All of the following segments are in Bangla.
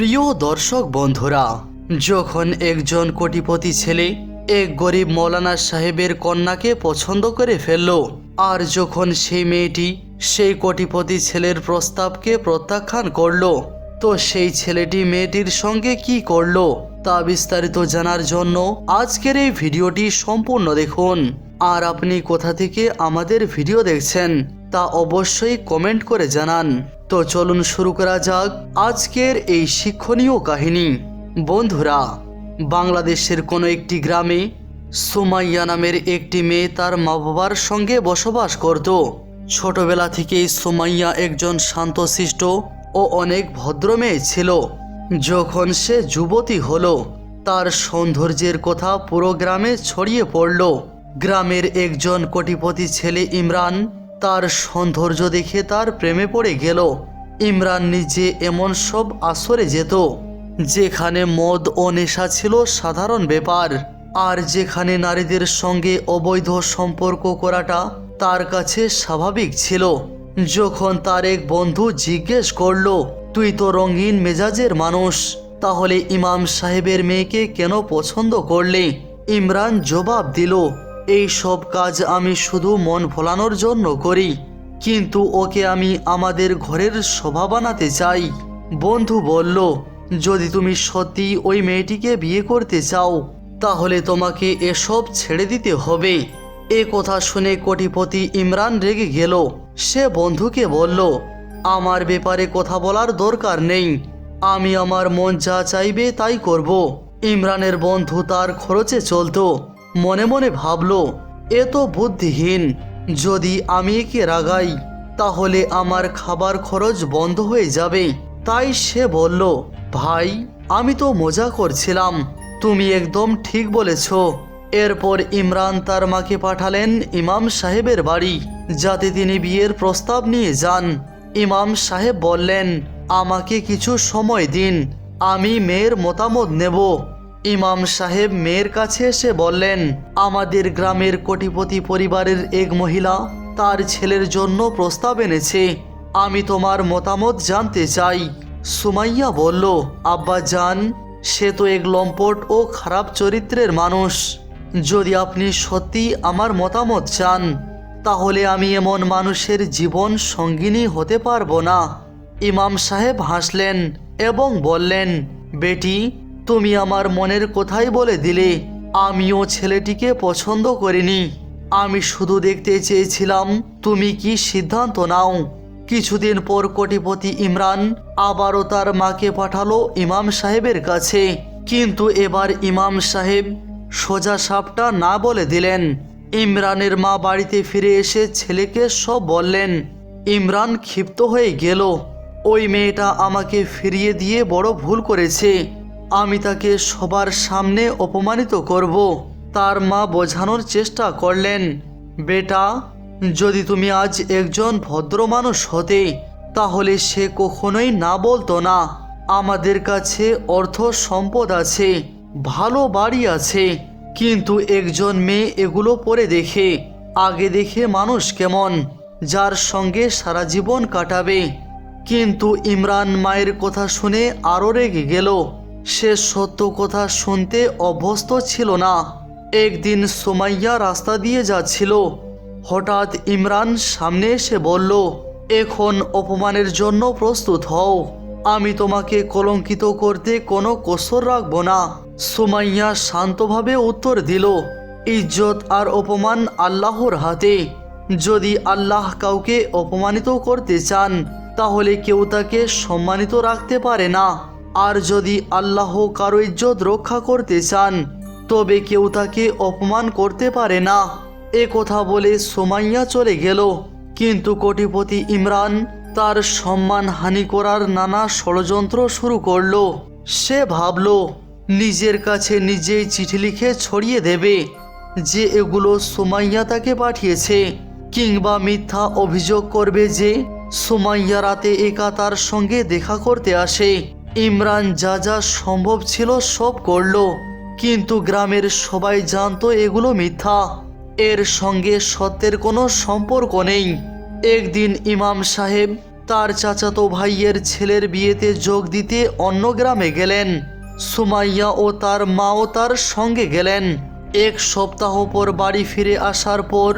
প্রিয় দর্শক বন্ধুরা, যখন একজন কোটিপতি ছেলে এক গরিব মৌলানা সাহেবের কন্যাকে পছন্দ করে ফেলল, আর যখন সেই মেয়েটি সেই কোটিপতি ছেলের প্রস্তাবকে প্রত্যাখ্যান করল, তো সেই ছেলেটি মেয়েটির সঙ্গে কি করল, তা বিস্তারিত জানার জন্য আজকের এই ভিডিওটি সম্পূর্ণ দেখুন। আর আপনি কোথা থেকে আমাদের ভিডিও দেখছেন তা অবশ্যই কমেন্ট করে জানান। তো চলুন শুরু করা যাক আজকের এই শিক্ষণীয় কাহিনী। বন্ধুরা, বাংলাদেশের কোনো একটি গ্রামে সুমাইয়া নামের একটি মেয়ে তার মা বাবার সঙ্গে বসবাস করত। ছোটবেলা থেকেই সুমাইয়া একজন শান্তশিষ্ট ও অনেক ভদ্র মেয়ে ছিল। যখন সে যুবতী হলো, তার সৌন্দর্যের কথা পুরো গ্রামে ছড়িয়ে পড়ল। গ্রামের একজন কোটিপতি ছেলে ইমরান তার সৌন্দর্য দেখে তার প্রেমে পড়ে গেল। ইমরান নিজে এমন সব আসরে যেত, যেখানে মদ ও নেশা ছিল সাধারণ ব্যাপার, আর যেখানে নারীদের সঙ্গে অবৈধ সম্পর্ক করাটা তার কাছে স্বাভাবিক ছিল। যখন তার এক বন্ধু জিজ্ঞেস করল, তুই তো রঙিন মেজাজের মানুষ, তাহলে ইমাম সাহেবের মেয়েকে কেন পছন্দ করলে? ইমরান জবাব দিল এই সব কাজ আমি শুধু মন ভোলানোর জন্য করি, কিন্তু ওকে আমি আমাদের ঘরের শোভা বানাতে চাই। বন্ধু বলল, যদি তুমি সত্যি ওই মেয়েটিকে বিয়ে করতে চাও, তাহলে তোমাকে এসব ছেড়ে দিতে হবে। এ কথা শুনে কোটিপতি ইমরান রেগে গেল। সে বন্ধুকে বলল, আমার ব্যাপারে কথা বলার দরকার নেই। আমি আমার মন যা চাইবে তাই করব। ইমরানের বন্ধু তার খরচে চলতো। মনে মনে ভাবল, এ তো বুদ্ধিহীন। যদি আমি একে রাগাই, তাহলে আমার খাবার খরচ বন্ধ হয়ে যাবে। তাই সে বলল, ভাই, আমি তো মজা করছিলাম। তুমি একদম ঠিক বলেছ। এরপর ইমরান তার মাকে পাঠালেন ইমাম সাহেবের বাড়ি, যাতে তিনি বিয়ের প্রস্তাব নিয়ে যান। ইমাম সাহেব বললেন, আমাকে কিছু সময় দিন, আমি মেয়ের মতামত নেব। ইমাম সাহেব মেয়ের কাছে এসে বললেন, আমাদের গ্রামের কোটিপতি পরিবারের এক মহিলা তার ছেলের জন্য প্রস্তাব এনেছে। আমি তোমার মতামত জানতে চাই। সুমাইয়া বলল, আব্বা যান সে তো এক লম্পট ও খারাপ চরিত্রের মানুষ। যদি আপনি সত্যি আমার মতামত চান, তাহলে আমি এমন মানুষের জীবন সঙ্গিনী হতে পারব না। ইমাম সাহেব হাসলেন এবং বললেন, বেটি তুমি আমার মনের কথাই বলে দিলে। আমিও ছেলেটিকে পছন্দ করিনি। আমি শুধু দেখতে চেয়েছিলাম, তুমি কি সিদ্ধান্ত নাও? কিছুদিন পর কোটিপতি ইমরান আবারও তার মাকে পাঠালো ইমাম সাহেবের কাছে। কিন্তু এবার ইমাম সাহেব সোজা সাপটা না বলে দিলেন। ইমরানের মা বাড়িতে ফিরে এসে ছেলেকে সব বললেন। ইমরান ক্ষিপ্ত হয়ে গেল। ওই মেয়েটা আমাকে ফিরিয়ে দিয়ে বড় ভুল করেছে। আমি তাকে সবার সামনে অপমানিত করব। তার মা বোঝানোর চেষ্টা করলেন, বেটা, যদি তুমি আজ একজন ভদ্র মানুষ হতে, তাহলে সে কখনোই না বলতো না। আমাদের কাছে অর্থ সম্পদ আছে, ভালো বাড়ি আছে, কিন্তু একজন মেয়ে এগুলো পরে দেখে, আগে দেখে মানুষ কেমন, যার সঙ্গে সারা জীবন কাটাবে। কিন্তু ইমরান মায়ের কথা শুনে আরও রেগে গেল। সে সত্য কথা শুনতে অভ্যস্ত ছিল না। একদিন সোমাইয়া রাস্তা দিয়ে যাচ্ছিল। হঠাৎ ইমরান সামনে এসে বলল, এখন অপমানের জন্য প্রস্তুত হও। আমি তোমাকে কলঙ্কিত করতে কোনো কসর রাখব না। সুমাইয়া শান্তভাবে উত্তর দিল, ইজ্জত আর অপমান আল্লাহর হাতে। যদি আল্লাহ কাউকে অপমানিত করতে চান, তাহলে কেউ তাকে সম্মানিত রাখতে পারে না। আর যদি আল্লাহ কারও ইজ্জত রক্ষা করতে চান, তবে কেউ তাকে অপমান করতে পারে না। এ কথা বলে সোমাইয়া চলে গেল। কিন্তু কোটিপতি ইমরান তার সম্মান হানি করার নানা ষড়যন্ত্র শুরু করল। সে ভাবল, নিজের কাছে নিজেই চিঠি লিখে ছড়িয়ে দেবে যে এগুলো সুমাইয়া তাকে পাঠিয়েছে, কিংবা মিথ্যা অভিযোগ করবে যে সোমাইয়া রাতে একা তার সঙ্গে দেখা করতে আসে। ইমরান যা যা সম্ভব ছিল সব করল, কিন্তু গ্রামের সবাই জানতো এগুলো মিথ্যা। এর সঙ্গে সত্যের কোনো সম্পর্ক নেই। একদিন ইমাম সাহেব তার চাচাতো ভাইয়ের ছেলের বিয়েতে যোগ দিতে অন্য গ্রামে গেলেন। সুমাইয়া ও তার মাও তার সঙ্গে গেলেন। এক সপ্তাহ পর বাড়ি ফিরে আসার পর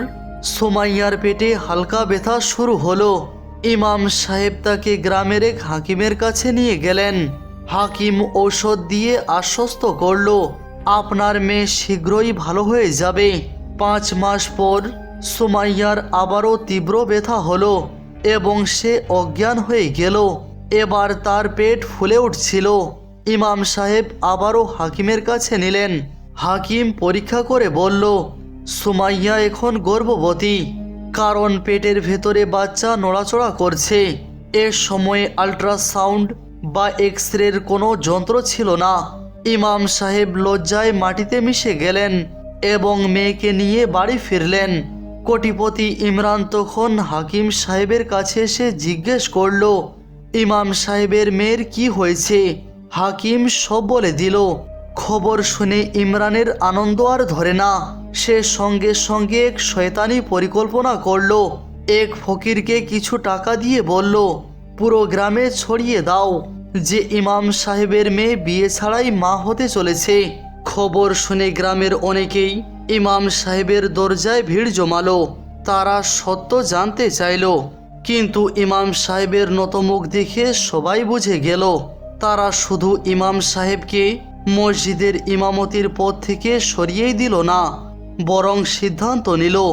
সুমাইয়ার পেটে হালকা ব্যথা শুরু হলো। ইমাম সাহেব তাকে গ্রামের এক হাকিমের কাছে নিয়ে গেলেন। হাকিম ঔষধ দিয়ে আশ্বস্ত করল, আপনার মেয়ে শীঘ্রই ভালো হয়ে যাবে। পাঁচ মাস পর সুমাইয়ার আবারও তীব্র ব্যথা হলো এবং সে অজ্ঞান হয়ে গেল। এবার তার পেট ফুলে উঠছিল। ইমাম সাহেব আবারও হাকিমের কাছে নিলেন। হাকিম পরীক্ষা করে বলল, সুমাইয়া এখন গর্ভবতী। কারণ পেটের ভেতরে বাচ্চা নড়াচড়া করছে। এ সময়ে আল্ট্রাসাউন্ড বা এক্স রের কোনো যন্ত্র ছিল না। ইমাম সাহেব লজ্জায় মাটিতে মিশে গেলেন এবং মেয়েকে নিয়ে বাড়ি ফিরলেন। কোটিপতি ইমরান তখন হাকিম সাহেবের কাছে এসে জিজ্ঞেস করল, ইমাম সাহেবের মেয়ের কি হয়েছে? হাকিম সব বলে দিল, খবর শুনে ইমরানের আনন্দ আর ধরে না। সে সঙ্গে সঙ্গে এক শয়তানি পরিকল্পনা করল। এক ফকিরকে কিছু টাকা দিয়ে বলল, পুরো গ্রামে ছড়িয়ে দাও। যে ইমাম সাহেবের মেয়ে বিয়ে ছাড়াই মা হতে চলেছে। খবর শুনে গ্রামের অনেকেই ইমাম সাহেবের দরজায় ভিড় জমালো। তারা সত্য জানতে চাইল। কিন্তু ইমাম সাহেবের নতমুখ দেখে সবাই বুঝে গেল। তারা শুধু ইমাম সাহেবকে মসজিদের ইমামতির পদ থেকে সরিয়েই দিল না। বরং সিদ্ধান্ত নিল,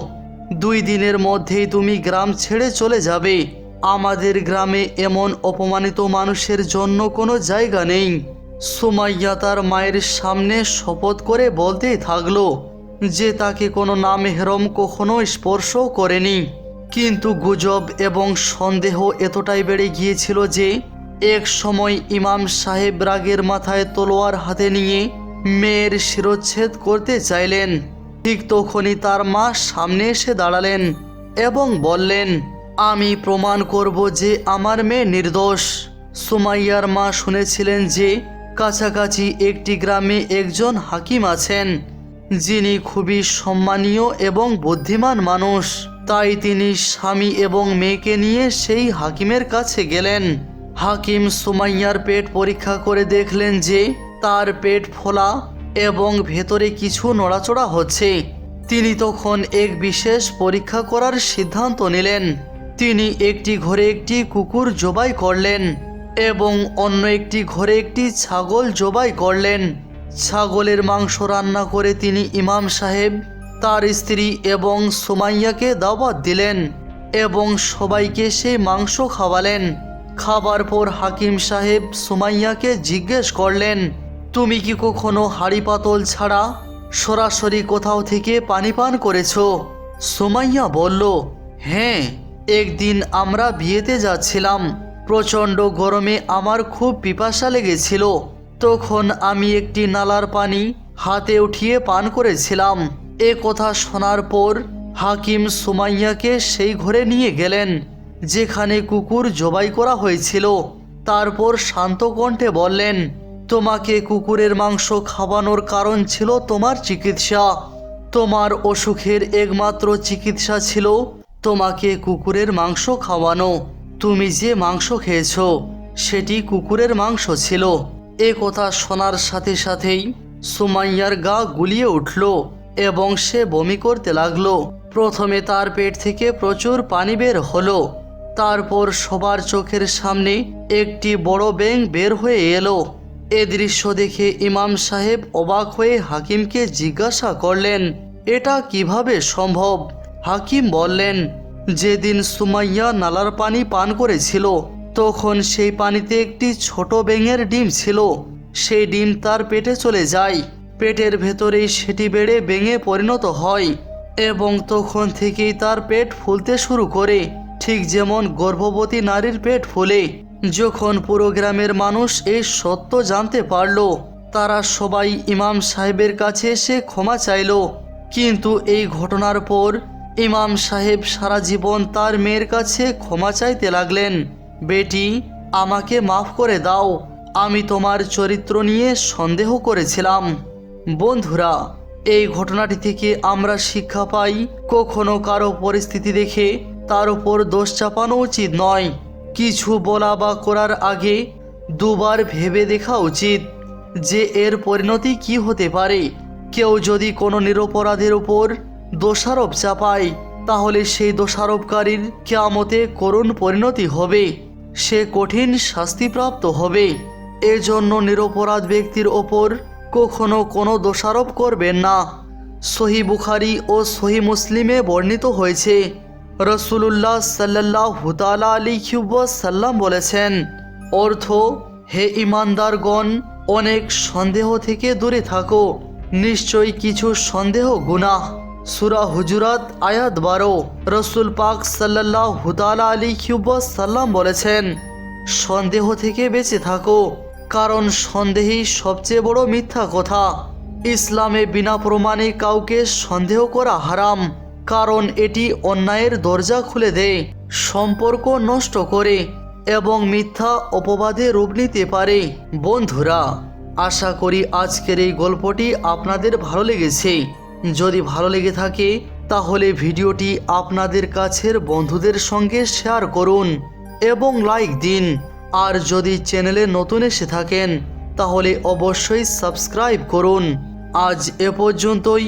দুই দিনের মধ্যেই তুমি গ্রাম ছেড়ে চলে যাবে। আমাদের গ্রামে এমন অপমানিত মানুষের জন্য কোনো জায়গা নেই। সুমাইয়া তার মায়ের সামনে শপথ করে বলতেই থাকল যে তাকে কোনো নাম হেরম কখনো স্পর্শ করেনি। কিন্তু গুজব এবং সন্দেহ এতটাই বেড়ে গিয়েছিল যে এক সময় ইমাম সাহেব রাগের মাথায় তলোয়ার হাতে নিয়ে মেয়ের শিরচ্ছেদ করতে চাইলেন। ঠিক তখনই তার মা সামনে এসে দাঁড়ালেন এবং বললেন, আমি প্রমাণ করব যে আমার মেয়ে নির্দোষ। সুমাইয়ার মা শুনেছিলেন যে কাছাকাছি একটি গ্রামে একজন হাকিম আছেন, যিনি খুবই সম্মানীয় এবং বুদ্ধিমান মানুষ। তাই তিনি স্বামী এবং মেয়েকে নিয়ে সেই হাকিমের কাছে গেলেন। হাকিম সুমাইয়ার পেট পরীক্ষা করে দেখলেন যে তার পেট ফোলা এবং ভেতরে কিছু নড়াচড়া হচ্ছে। তিনি তখন এক বিশেষ পরীক্ষা করার সিদ্ধান্ত নিলেন। তিনি একটি ঘরে একটি কুকুর জবাই করলেন এবং অন্য একটি ঘরে একটি ছাগল জবাই করলেন। ছাগলের মাংস রান্না করে তিনি ইমাম সাহেব, তার স্ত্রী এবং সুমাইয়াকে দাওয়াত দিলেন এবং সবাইকে সেই মাংস খাওয়ালেন। খাবার পর হাকিম সাহেব সুমাইয়াকে জিজ্ঞেস করলেন তুমি কি কখনো হাড়ি পাতল ছাড়া সরাসরি কোথাও থেকে পানি পান করেছ? সুমাইয়া বলল হ্যাঁ একদিন আমরা বিয়েতে যাচ্ছিলাম। প্রচণ্ড গরমে আমার খুব পিপাসা লেগেছিল। তখন আমি একটি নালার পানি হাতে উঠিয়ে পান করেছিলাম। এ কথা শোনার পর হাকিম সুমাইয়াকে সেই ঘরে নিয়ে গেলেন, যেখানে কুকুর জবাই করা হয়েছিল। তারপর শান্ত কণ্ঠে বললেন তোমাকে কুকুরের মাংস খাওয়ানোর কারণ ছিল তোমার চিকিৎসা। তোমার অসুখের একমাত্র চিকিৎসা ছিল তোমাকে কুকুরের মাংস খাওয়ানো। তুমি যে মাংস খেয়েছ, সেটি কুকুরের মাংস ছিল। এ কথা শোনার সাথে সাথেই সুমাইয়ার গা গুলিয়ে উঠল এবং সে বমি করতে লাগল। প্রথমে তার পেট থেকে প্রচুর পানি বের হলো। তারপর সবার চোখের সামনে একটি বড় ব্যাং বের হয়ে এলো। এ দৃশ্য দেখে ইমাম সাহেব অবাক হয়ে হাকিমকে জিজ্ঞাসা করলেন, এটা কীভাবে সম্ভব? হাকিম বললেন, যেদিন সুমাইয়া নালার পানি পান করেছিল, তখন সেই পানিতে একটি ছোট ব্যাঙের ডিম ছিল। সেই ডিম তার পেটে চলে যায়। পেটের ভেতরেই সেটি বেড়ে ব্যাঙে পরিণত হয় এবং তখন থেকেই তার পেট ফুলতে শুরু করে। ঠিক যেমন গর্ভবতী নারীর পেট ফুলে যখন পুরো গ্রামের মানুষ এই সত্য জানতে পারল, তারা সবাই ইমাম সাহেবের কাছে এসে ক্ষমা চাইল। কিন্তু এই ঘটনার পর ইমাম সাহেব সারা জীবন তার মেয়ের কাছে ক্ষমা চাইতে লাগলেন। বেটি, আমাকে মাফ করে দাও। আমি তোমার চরিত্র নিয়ে সন্দেহ করেছিলাম। বন্ধুরা, এই ঘটনাটি থেকে আমরা শিক্ষা পাই, কখনো কারও পরিস্থিতি দেখে তার উপর দোষ চাপানো উচিত নয়। কিছু বলা বা করার আগে দুবার ভেবে দেখা উচিত যে এর পরিণতি কি হতে পারে। কেউ যদি কোনো নিরপরাধের উপর দোষারোপ চাপায়, তাহলে সেই দোষারোপকারীর কেয়ামতে করুণ পরিণতি হবে। সে কঠিন শাস্তিপ্রাপ্ত হবে। এজন্য নিরপরাধ ব্যক্তির ওপর কখনো কোনো দোষারোপ করবেন না। সহি বুখারি ও সহি মুসলিমে বর্ণিত হয়েছে রসুল্লাহ সাল্লাহ হুতালা আলী সাল্লাম বলেছেন, অর্থ, হে ইমানদারগণ অনেক সন্দেহ থেকে দূরে থাকো। নিশ্চয়ই কিছু সন্দেহ গুনাহ। সুরা হুজুরাত আয়াত বারো। রসুল পাক সাল্লাহ হুতালা আলী সাল্লাম বলেছেন, সন্দেহ থেকে বেঁচে থাকো, কারণ সন্দেহই সবচেয়ে বড় মিথ্যা কথা। ইসলামে বিনা প্রমাণে কাউকে সন্দেহ করা হারাম। কারণ এটি অন্যায়ের দরজা খুলে দেয়, সম্পর্ক নষ্ট করে এবং মিথ্যা অপবাদে রূপ নিতে পারে। বন্ধুরা, আশা করি আজকের এই গল্পটি আপনাদের ভালো লেগেছে। যদি ভালো লেগে থাকে, তাহলে ভিডিওটি আপনাদের কাছের বন্ধুদের সঙ্গে শেয়ার করুন এবং লাইক দিন। আর যদি চ্যানেলে নতুন এসে থাকেন, তাহলে অবশ্যই সাবস্ক্রাইব করুন। আজ এ পর্যন্তই।